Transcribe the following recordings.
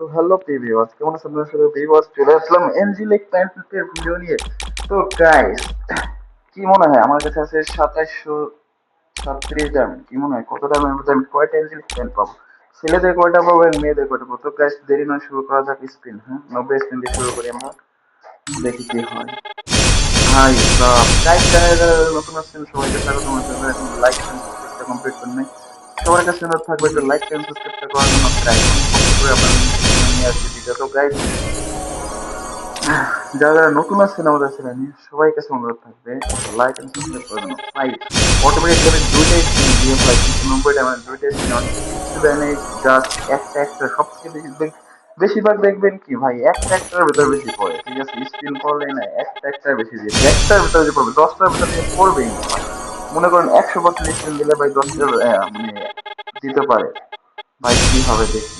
তো hello viewers কেমন আছেন আপনারা সবাই? ভিউয়ার্স চলে আসলাম এনজিলেক প্যান্টের ভিডিও নিয়ে। তো গাইস কি মনে হয়? আমার কাছে আছে সাতাশশো সাতত্রিশ দাম। কি মনে হয়? কত দামের মধ্যে আমি কয়টা এনজিলেক প্যান্ট পাবো? ছেলেদের কয়টা পাবো মেয়েদের কয়টা পাবো? তো গাইস দেরি নয়, শুরু করা যাক স্পিন হ্যাঁ? নব্বই স্পিন দিয়ে শুরু করি আমরা। দেখি কি হয়। হাই সব গাইস নতুন আসছেন, সবাইকে স্বাগত। এখন লাইক কমপ্লিট করে নেই। সবার কাছে অনুরোধ থাকবে একটু লাইক এন্ড সাবস্ক্রাইবটা করার জন্য আপনার নিয়ে আসছি গাইস যারা নতুন আসছেন আমাদের চ্যানেলে সবাই কাছে অনুরোধ থাকবে like and subscribe automatic screen দিয়ে কিছু স্ক্রিন অন জাস্ট একটা একটা সবথেকে বেশি বেশিরভাগ দেখবেন কি ভাই, একটা একটার ভেতর বেশি পড়ে, ঠিক আছে? স্ক্রিন পড়লে না, একটা একটার বেশি দিয়ে, একটার ভেতর যে পড়বে, দশটার ভেতর দিয়ে পড়বেই মনে করেন একশো পার্সেন্ট স্ক্রিন দিলে ভাই দশটার মানে দিতে পারে। ভাই কি হবে দেখি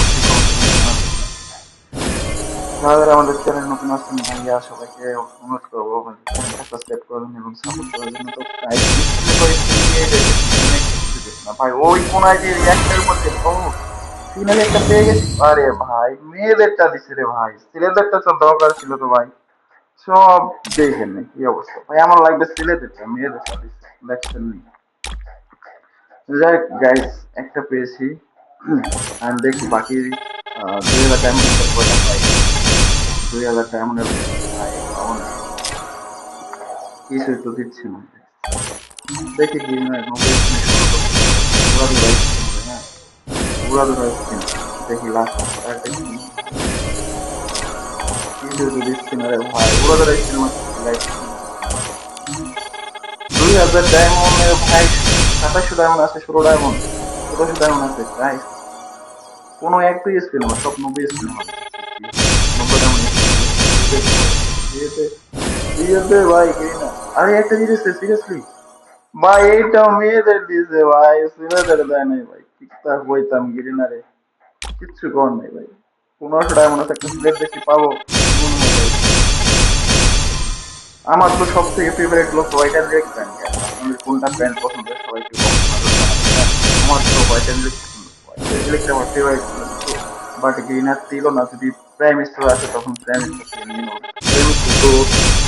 যারা আমাদের চ্যানেল নতুন আসছেন ভাইয়া সবাইকে অনুরোধ করব সাবস্ক্রাইব করবেন এবং ভাই ওই কোনায় যে রিয়াক্টের মধ্যে ও ফিনালে একটা পেয়ে গেছি আরে ভাই মেয়েদেরটা দিছে রে ভাই ছেলেদেরটা তো দরকার ছিল তো ভাই সব দেখেন কি অবস্থা ভাই আমার লাগবে ছেলেদেরটা মেয়েদেরটা দিছে দেখছেন নি যাই গাইস একটা পেয়েছি আমি দেখি বাকি দুই হাজার কয়টা পাই দুই হাজার পাবো কিছুই তো দিচ্ছি না। দেখি কি পুরা দুবাই হ্যাঁ। ডায়মন্ড আছে, ষোলো ডায়মন্ড ষোলোশো ডায়মন্ড আছে গাইস কোনো একটাই স্পিন আমার সব নব্বই ডায়মন্ড ভাই আরে একটা সিরিয়াসলি ভাই এইটা মেয়েদের ভাই ছেলেদের দেয় নাই ভাই ঠিকঠাক বইতাম গিরিনা রে কিচ্ছু কর নাই ভাই পনেরোশো টাকা মনে একটা দেখি পাবো। আমার তো সব থেকে ফেভারিট লোক হোয়াইট অ্যান্ড রেড প্যান্ট আপনাদের কোনটা প্যান্ট পছন্দ সবাই। আমার তো white and red white and আমার ফেভারিট বাট গ্রিনার ছিল না যদি প্রাইম স্টোর আছে তখন প্রাইম স্টোর থেকে নিয়ে নেব প্রাইম স্টোর তো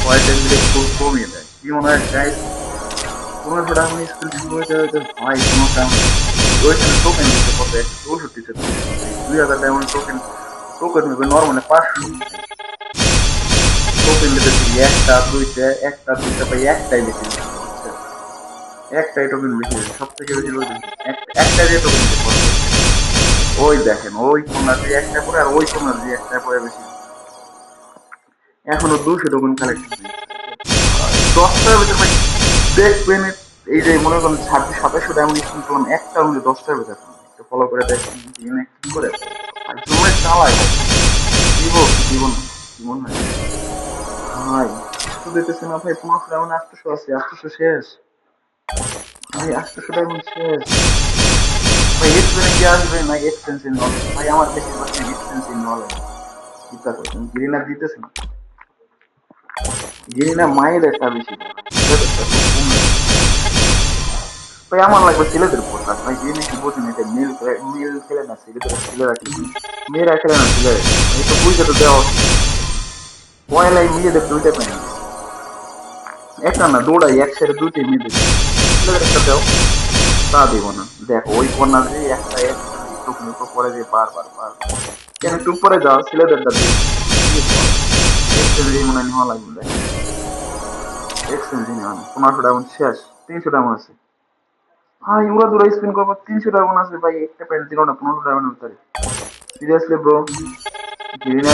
হোয়াইট অ্যান্ড খুব কমিয়ে দেয় কি মনে হয় গাইস পনেরোশো টাকা মানে স্কুল শুরু হয়ে যাবে ভাই কোনো টাইম ওইখানে টোকেন দিতে কত একশো চৌষট্টি দুই হাজার ডায়মন্ড টোকেন টোকেন হবে নর্মালি পাঁচশো টোকেন দিতে একটা দুইটা একটা দুইটা পাই একটাই বেশি একটাই টোকেন বেশি সব থেকে বেশি একটা দিয়ে টোকেন দিতে পারবে ওই দেখেন, ওই কোনার দিয়ে একটা করে আর ওই কোনার দিয়ে একটা করে বেশি। এখনও দুশো টোকেন কালেক্ট দশটার ভিতরে ভাই, দেখবেন এই যে মনে করেন ছাব্বিশ, সাতাশশো ডায়মন্ড স্কুল করলাম, একটা মধ্যে দশটার ভিতরে। একটু ফলো করে দেখেন, দিনে কি করে। আর জমে চালায় ভাই। দিব দিব না ভাই কিছু দিতেছে না ভাই পনেরোশো ডায়মন্ড আটশোশো আছে আটশোশো শেষ। ভাই আটশোশো ডায়মন্ড শেষ। ভাই এক্সপেন্স কি আসবে না এক্সপেন্সিভ নলেজ ভাই আমার বেশিরভাগ এক্সপেন্সিভ নলেজ চিন্তা করছেন গ্রিনার দিতেছে না গ্রিনার মায়ের একটা বেশি দেয়। দেয়। ভাই আমার লাগবে ছেলেদের পোশাক ভাই যে নাকি বোঝেন এটা মেল মেল খেলে না ছেলেদের ছেলেরা খেলে মেয়েরা খেলে না ছেলে এই তো বুঝতে তো দেওয়া। পয়লাই মেয়েদের দুইটা প্যান্ট একটা না দৌড়াই এক সাইডে দুইটাই মেয়েদের ছেলেদের একটা দাও তা দেবো না দেখো, ওই কর্নার দিয়ে একটা পরে দিয়ে বারবার বারবার কেন একটু পরে যাও, ছেলেদেরটা দিয়ে এক্সচেঞ্জ মনে নেওয়া লাগবে, দেখ। এক্সচেঞ্জ নেওয়া পনেরোশো ডায়মন্ড শেষ, তিনশো ডায়মন্ড আছে। ভাই, ওরা দূরে স্পিন করব, তিনশো ডায়মন্ড আছে, ভাই, একটা প্যান্ট দিল না, পনেরোশো ডায়মন্ড ভিতরে। সিরিয়াসলি ব্রো গ্রিনা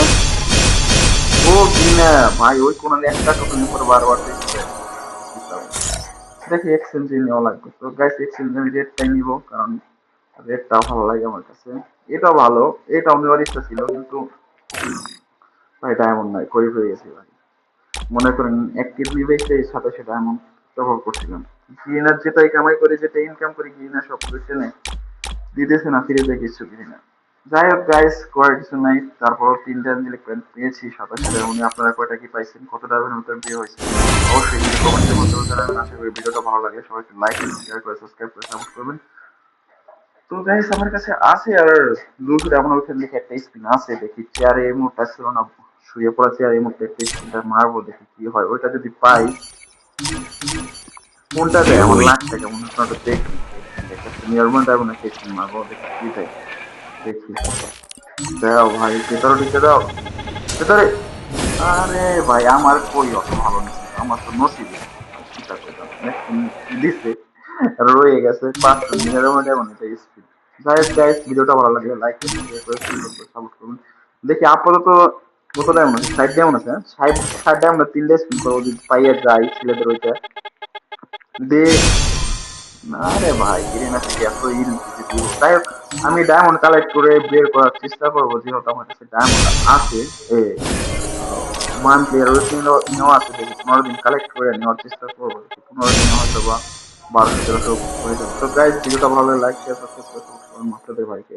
ও গ্রিনা ভাই, ওই কোন একটা টোকেনের পর বারবার দেখি এক্সচেঞ্জ নেওয়া লাগবে। তো গাইস এক্সচেঞ্জ আমি রেটটাই নিব, কারণ রেটটা ভালো লাগে আমার কাছে। এটাও ভালো, এটাও নেওয়ার ইচ্ছা ছিল, কিন্তু ভাই ডায়মন্ড নাই খরিফ হয়ে গেছে ভাই। মনে করেন এক কিডনি বেচে সাতাশে ডায়মন্ড ব্যবহার করছিলাম। গ্রিনার যেটাই কামাই করে, যেটা ইনকাম করে গ্রিনার সব কিছু দিতেছে না, ফিরে কিছু গ্রিনা যাই হোক গাইস করার কিছু নাই তারপর তিনটা প্যান্ট পেয়েছি, সাতাশে উনি আপনারা কয়টা কি পাইছেন কত ডায়মন্ড মতো বিয়ে হয়েছে, অবশ্যই কমেন্টের মধ্যে জানাবেন। আশা করি ভিডিওটা ভালো লাগে। সবাইকে লাইক শেয়ার করে সাবস্ক্রাইব করে সাপোর্ট করবেন। তো গাইস আমার কাছে আছে আর দুশো এমন ওইখান থেকে একটা স্পিন আছে, দেখি চেয়ারে এই মুহূর্তে ছিল না, শুয়ে পড়া চেয়ারে এই মুহূর্তে একটা স্পিনটা মারবো, দেখি কি হয়। ওইটা যদি পাই, কোনটা দেয়? আমার লাখ টাকা মনে হচ্ছে ওটা দেখি একটা সিনিয়র যাব না স্পিন মারবো, দেখি কি দেয়। দেখি দাও ভাই, ভেতরে ঢুকে দাও। ভেতরে। আরে ভাই, আমার কই অত ভালো নিচ্ছে আমার তো নসিবে। দিচ্ছে রয়ে গেছে পাঁচশো মিনিটের মধ্যে স্পিড যাই হোক গাইস ভিডিওটা ভালো লাগলে লাইক সাপোর্ট করুন দেখি আপাতত কত ডায়মন্ড আছে ষাট ডায়মন্ড আছে তিনটে স্পিন করব, যদি পাইয়ে যাই ছেলেদের ওইটা। দে না রে ভাই গ্রিন এত ইল হোক, আমি ডায়মন্ড কালেক্ট করে বের করার চেষ্টা করব, যেহেতু আমার কাছে ডায়মন্ড আছে মান্থলি নেওয়া আছে, দেখি পনেরো দিন কালেক্ট করে নেওয়ার চেষ্টা করব পনেরো দিন হয়তো বা বারোশো তেরোশো হয়ে যাবে। তো গাইজ ভিডিওটা ভালো লাগছে আপনাদের ভাইকে